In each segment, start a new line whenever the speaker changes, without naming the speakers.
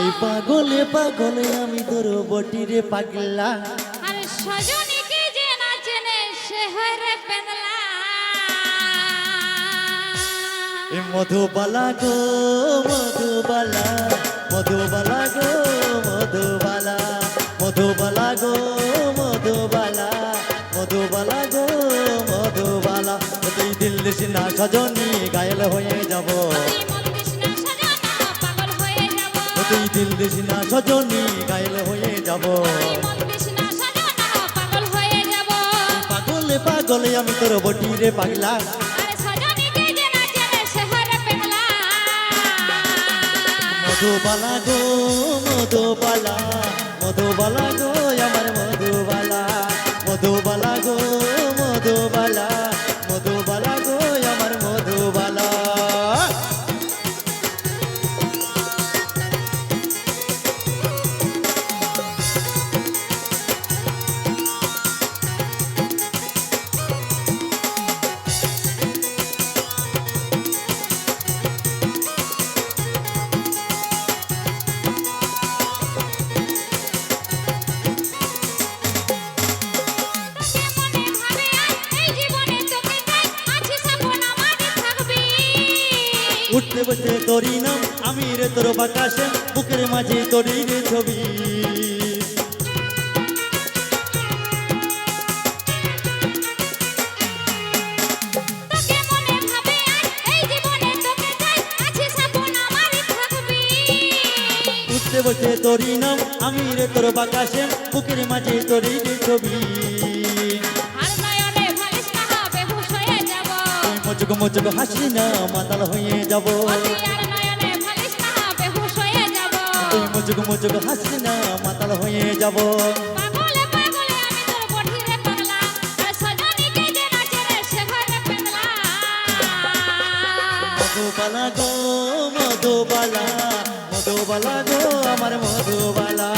এই পাগলে পাগলে আমি তোর বটিরে পাগলা।
আর সজনীকে যে না চেনে সে রে পেদলা
এ মধুবালা গো মধুবালা মধুবালা গো মধুবালা মধুবালা গো মধুবালা মধুবালা গো মধুবালা। তুই দিল দিস না সজনী গায়ল হয়ে যাব। দিল দিস না সজনী গাইল হয়ে যাব।
পাগল
পাগলে আমি তোর
হয় রে পাগলা।
মধুবালা গো মধুবালা মধুবালা গো আমার মধুবালা। উঠতে বসে তোরই নাম আমি রে তোর বাতাসে বুকের মাঝে তোরই রে ছবি। বসে তোরই নাম আমি রে তোর বাতাসে বুকের মাঝে তোরই রে ছবি। মুচুক মুচুক হাসি না মাতাল হয়ে যাব।
হয়ে
তুই মুচুক মুচুক হাসি না মাতাল হয়ে যাব। মধুবালা গো মধুবালা মধুবালা গো আমার মধুবালা।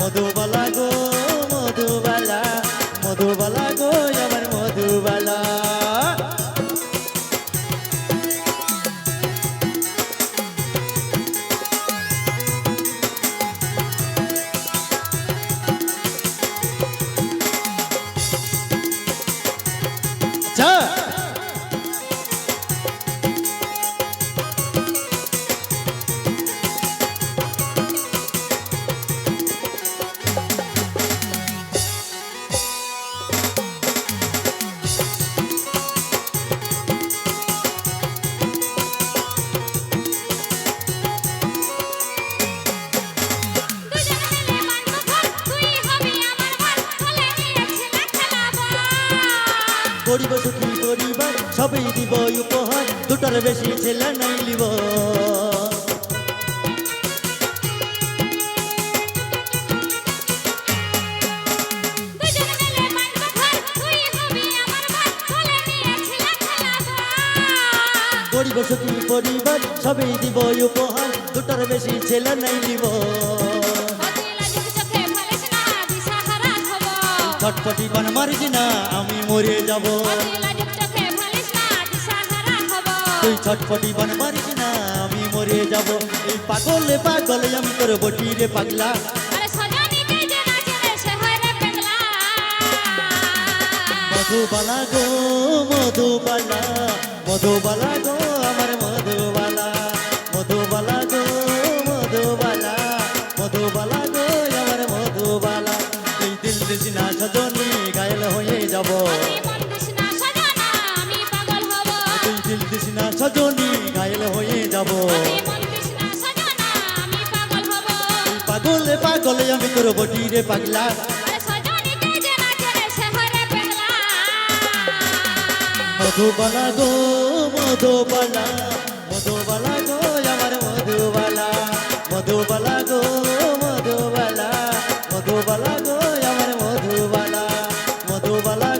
মধুবালা গো মধুবালা মধুবালা গো আমার মধুবালা। গরিব সুখী পরিবার সবই দিব উপহার দুটার বেশি ছেলে নাই লিব। গরিব সুখী পরিবার সবই দিব উপহার দুটার বেশি ছেলে নাই লিব। ছটপটি বান মারিস না আমি মরে যাব। তুই ছটপটি বান মারিস না আমি মরে যাব। এই পাগলে পাগলে আমি তোর
নাচে রে পেগলা।
মধুবালা গো মধুবালা মধুবালা গো আমার মধুবালা যাব।
পাগল পাগলে,
আমি করব টিরে পাগলা। মধুবালা গো, মধুবালা মধুবালা গো, আমার মধুবালা। মধুবালা গো, মধুবালা মধুবালা গো, আমার মধুবালা। মধুবালা